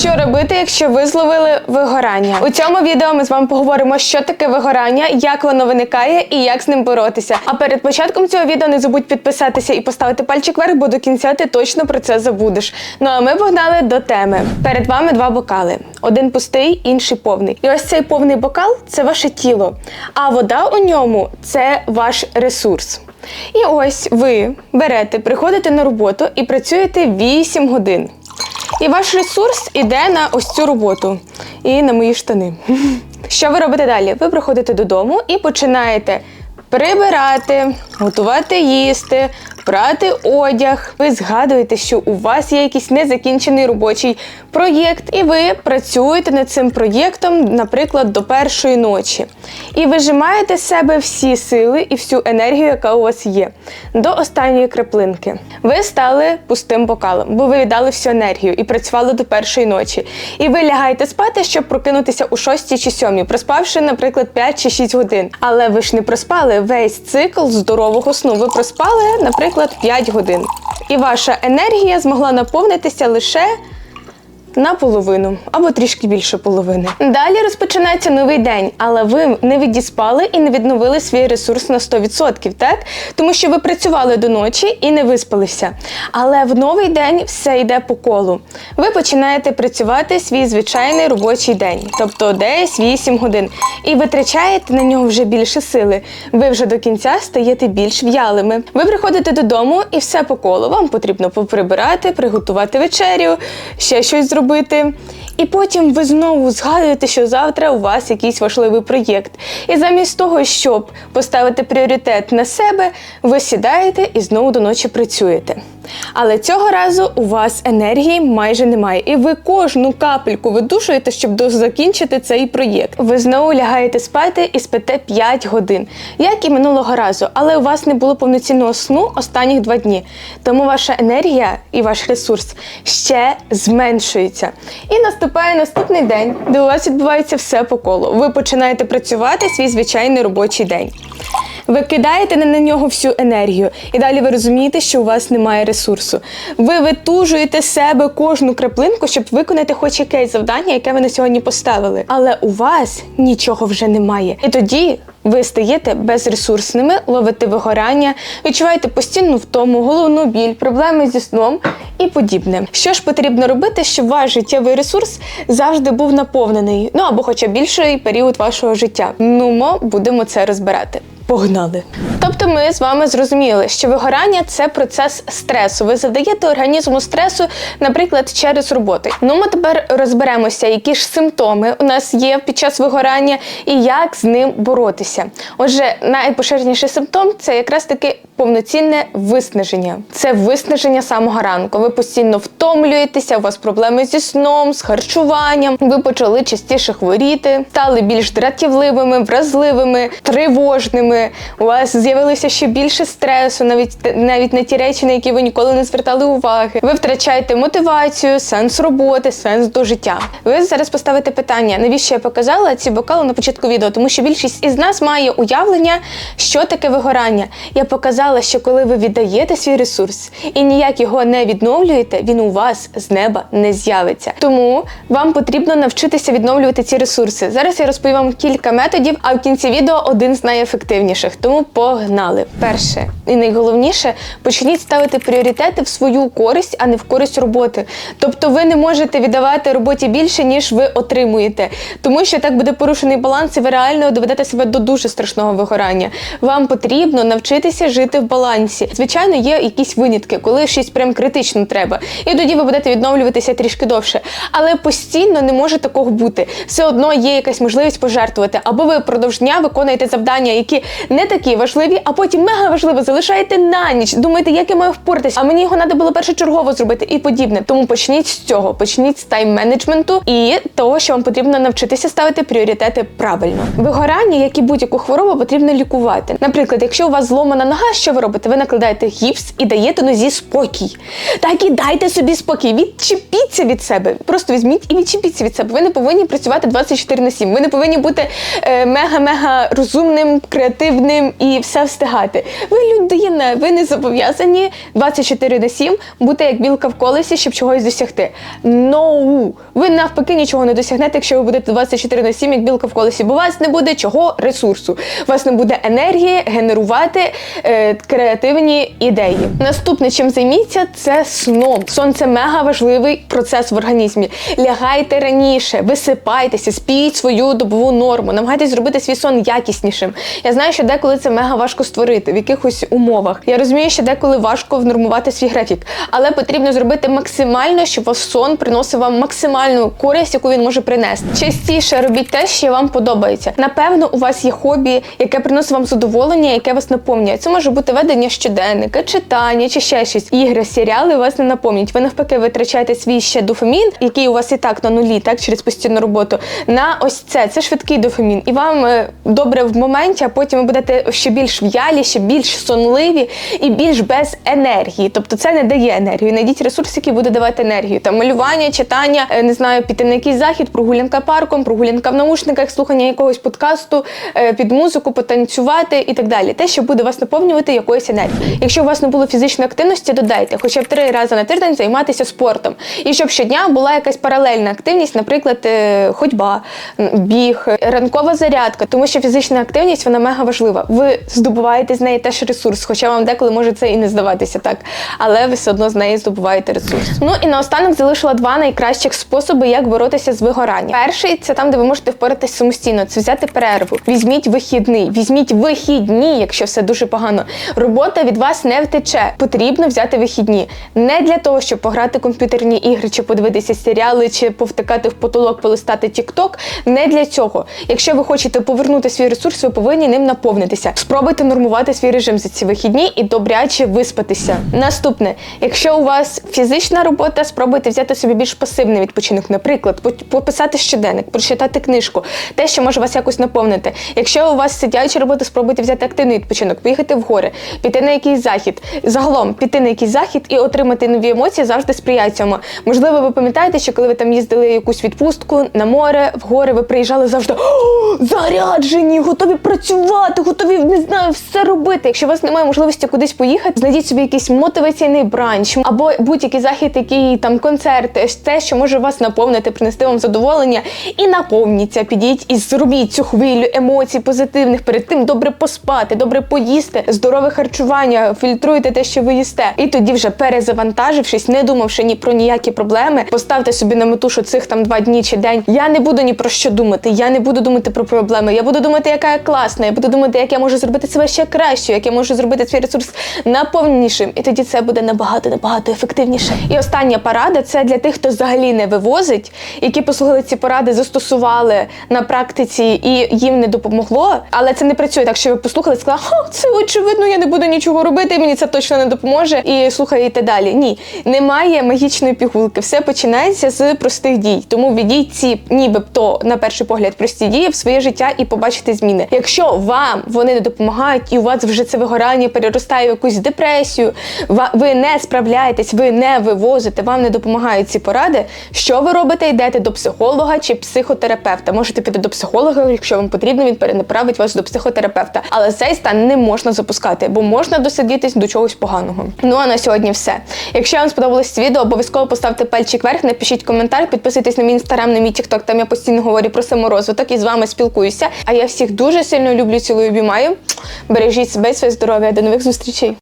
Що робити, якщо ви зловили вигорання? У цьому відео ми з вами поговоримо, що таке вигорання, як воно виникає і як з ним боротися. А перед початком цього відео не забудь підписатися і поставити пальчик вверх, бо до кінця ти точно про це забудеш. Ну а ми погнали до теми. Перед вами два бокали: один пустий, інший повний. І ось цей повний бокал це ваше тіло, а вода у ньому це ваш ресурс. І ось ви берете, приходите на роботу і працюєте 8 годин. І ваш ресурс іде на ось цю роботу і на мої штани. Що ви робите далі? Ви приходите додому і починаєте прибирати, готувати їсти, прати одяг. Ви згадуєте, що у вас є якийсь незакінчений робочий проєкт, і ви працюєте над цим проєктом, наприклад, до першої ночі. І вижимаєте з себе всі сили і всю енергію, яка у вас є, до останньої краплинки. Ви стали пустим бокалом, бо ви віддали всю енергію і працювали до першої ночі. І ви лягаєте спати, щоб прокинутися у 6 чи 7, проспавши, наприклад, 5 чи 6 годин. Але ви ж не проспали весь цикл здорового сну. Ви проспали, наприклад, 5 годин. І ваша енергія змогла наповнитися лише наполовину або трішки більше половини. Далі розпочинається новий день, але ви не відіспали і не відновили свій ресурс на 100%, так? Тому що ви працювали до ночі і не виспалися. Але в новий день все йде по колу. Ви починаєте працювати свій звичайний робочий день, тобто десь 8 годин, і витрачаєте на нього вже більше сили. Ви вже до кінця стаєте більш в'ялими. Ви приходите додому і все по колу. Вам потрібно поприбирати, приготувати вечерю, ще щось зробити. І потім ви знову згадуєте, що завтра у вас якийсь важливий проєкт. І замість того, щоб поставити пріоритет на себе, ви сідаєте і знову до ночі працюєте. Але цього разу у вас енергії майже немає, і ви кожну капельку видушуєте, щоб закінчити цей проєкт. Ви знову лягаєте спати і спите 5 годин, як і минулого разу, але у вас не було повноцінного сну останніх два дні. Тому ваша енергія і ваш ресурс ще зменшується. І наступає наступний день, де у вас відбувається все по колу. Ви починаєте працювати свій звичайний робочий день. Ви кидаєте на нього всю енергію, і далі ви розумієте, що у вас немає ресурсу. Ви витужуєте себе кожну краплинку, щоб виконати хоч якесь завдання, яке ви на сьогодні поставили. Але у вас нічого вже немає. І тоді ви стаєте безресурсними, ловите вигорання, відчуваєте постійну втому, головну біль, проблеми зі сном і подібне. Що ж потрібно робити, щоб ваш життєвий ресурс завжди був наповнений, ну або хоча більший період вашого життя. Ну, мо будемо це розбирати. Погнали! Тобто ми з вами зрозуміли, що вигорання це процес стресу. Ви задаєте організму стресу, наприклад, через роботи. Ну ми тепер розберемося, які ж симптоми у нас є під час вигорання і як з ним боротися. Отже, найпоширеніший симптом це якраз таки повноцінне виснаження. Це виснаження самого ранку. Ви постійно втомлюєтеся, у вас проблеми зі сном, з харчуванням. Ви почали частіше хворіти, стали більш дратівливими, вразливими, тривожними. У вас з'явилося ще більше стресу, навіть навіть на ті речі, на які ви ніколи не звертали уваги. Ви втрачаєте мотивацію, сенс роботи, сенс до життя. Ви зараз поставите питання, навіщо я показала ці бокали на початку відео? Тому що більшість із нас має уявлення, що таке вигорання. Я показала, що коли ви віддаєте свій ресурс і ніяк його не відновлюєте, він у вас з неба не з'явиться. Тому вам потрібно навчитися відновлювати ці ресурси. Зараз я розповім вам кілька методів, а в кінці відео один з найефективніших. Тому погнали. Перше і найголовніше почніть ставити пріоритети в свою користь, а не в користь роботи. Тобто ви не можете віддавати роботі більше, ніж ви отримуєте, тому що так буде порушений баланс, і ви реально доведете себе до дуже страшного вигорання. Вам потрібно навчитися жити в балансі. Звичайно, є якісь винятки, коли щось прям критично треба, і тоді ви будете відновлюватися трішки довше. Але постійно не може такого бути. Все одно є якась можливість пожертвувати, або ви впродовж дня виконуєте завдання, які не такі важливі, а потім мега важливо залишаєте на ніч. Думаєте, як я маю впоратися, а мені його треба було першочергово зробити і подібне. Тому почніть з цього, почніть з тайм-менеджменту і того, що вам потрібно навчитися ставити пріоритети правильно. Вигорання, як і будь-яку хворобу, потрібно лікувати. Наприклад, якщо у вас зломана нога, що ви робите? Ви накладаєте гіпс і даєте нозі спокій. Так і дайте собі спокій. Відчепіться від себе. Просто візьміть і відчепіться від себе. Ви не повинні працювати 24 на 7. Ви не повинні бути е, мега-мега розумним, креативним і все встигати. Ви людина, ви не зобов'язані 24 на 7 бути як білка в колесі, щоб чогось досягти. No! Ви навпаки нічого не досягнете, якщо ви будете 24 на 7 як білка в колесі, бо у вас не буде чого ресурсу. У вас не буде енергії генерувати е, креативні ідеї. Наступне, чим займіться, це сном. Сон це мега важливий процес в організмі. Лягайте раніше, висипайтеся, спіть свою добову норму, намагайтесь зробити свій сон якіснішим. Я знаю, що деколи це мега важко створити в якихось умовах. Я розумію, що деколи важко внормувати свій графік, але потрібно зробити максимально, щоб ваш сон приносив вам максимальну користь, яку він може принести. Частіше робіть те, що вам подобається. Напевно, у вас є хобі, яке приносить вам задоволення, яке вас наповнює. Це може бути ведення щоденника, читання чи ще щось. Ігри, серіали вас не наповнюють. Ви навпаки витрачаєте свій ще дофамін, який у вас і так на нулі, так через постійну роботу. На ось це це швидкий дофамін, і вам е, добре в моменті, а потім ви будете ще більш в'ялі, ще більш сонливі і більш без енергії. Тобто це не дає енергію. Знайдіть ресурс, який буде давати енергію. Там малювання, читання, е, не знаю, піти на якийсь захід, прогулянка парком, прогулянка в наушниках, слухання якогось подкасту е, під музику, потанцювати і так далі. Те, що буде вас наповнювати якоюсь енергією. Якщо у вас не було фізичної активності, додайте хоча б три рази на тиждень займатися спортом. І щоб щодня була якась паралельна активність, наприклад, е, ходьба, біг, е, ранкова зарядка, тому що фізична активність вона мега важлива. Ви здобуваєте з неї теж ресурс, хоча вам деколи може це і не здаватися так, але ви все одно з неї здобуваєте ресурс. Ну і наостанок залишила два найкращих способи, як боротися з вигоранням. Перший це там, де ви можете впоратись самостійно. Це взяти перерву. Візьміть вихідний, візьміть вихідні, якщо все дуже погано. Робота від вас не втече. Потрібно взяти вихідні. Не для того, щоб пограти комп'ютерні ігри, чи подивитися серіали, чи повтикати в потолок, полистати тік-ток. Не для цього. Якщо ви хочете повернути свій ресурс, ви повинні ним наповнитися. Спробуйте нормувати свій режим за ці вихідні і добряче виспатися. Наступне, якщо у вас фізична робота, спробуйте взяти собі більш пасивний відпочинок, наприклад, пописати щоденник, прочитати книжку, те, що може вас якось наповнити. Якщо у вас сидяча робота, спробуйте взяти активний відпочинок, поїхати в гори, піти на якийсь захід. Загалом піти на якийсь захід і отримати нові емоції завжди сприяє цьому. Можливо, ви пам'ятаєте, що коли ви там їздили якусь відпустку на море, в гори, ви приїжджали завжди заряджені, готові працювати, готові не знаю, все робити. Якщо у вас немає можливості кудись поїхати, знайдіть собі якийсь мотиваційний бранч або будь-який захід, який там концерт, ось те, що може вас наповнити, принести вам задоволення, і наповніться. Підіть і зробіть цю хвилю емоцій позитивних. Перед тим добре поспати, добре поїсти, здорове харчування, фільтруйте те, що ви їсте. І тоді, вже перезавантажившись, не думавши ні про ніякі проблеми, поставте собі на мету, що цих там два дні чи день. Я не буду ні про що думати. Я не буду думати про проблеми. Я буду думати, яка я класна. Я буду думати, як я можу зробити себе ще краще, як я можу зробити свій ресурс наповнішим. І тоді це буде набагато набагато ефективніше. І остання порада це для тих, хто взагалі не вивозить, які послухали ці поради, застосували на практиці і їм не допомогло. Але це не працює так, що ви послухали, сказали, Ха, це очевидно, я не буду нічого робити, мені це точно не допоможе. І слухаєте далі. Ні, немає магічної пігулки. Все починається з простих дій. Тому введіть ці, нібито на перший погляд, прості дії в своє життя і побачите зміни. Якщо вам вони не допомагають, і у вас вже це вигорання переростає в якусь депресію, ви не справляєтесь, ви не вивозите, вам не допомагають ці поради. Що ви робите? Йдете до психолога чи психотерапевта. Можете піти до психолога, якщо вам потрібно, він перенаправить вас до психотерапевта. Але цей стан не можна запускати, бо можна досидітись до чогось поганого. Ну а на сьогодні все. Якщо вам сподобалось це відео, обов'язково поставте пальчик вверх, напишіть коментар, підписуйтесь на мій інстаграм, на мій тікток. Там я постійно говорю про саморозвиток і з вами спілкуюся. А я всіх дуже сильно люблю, цілую обіймаю. Бережіть себе і своє здоров'я. До нових зустрічей.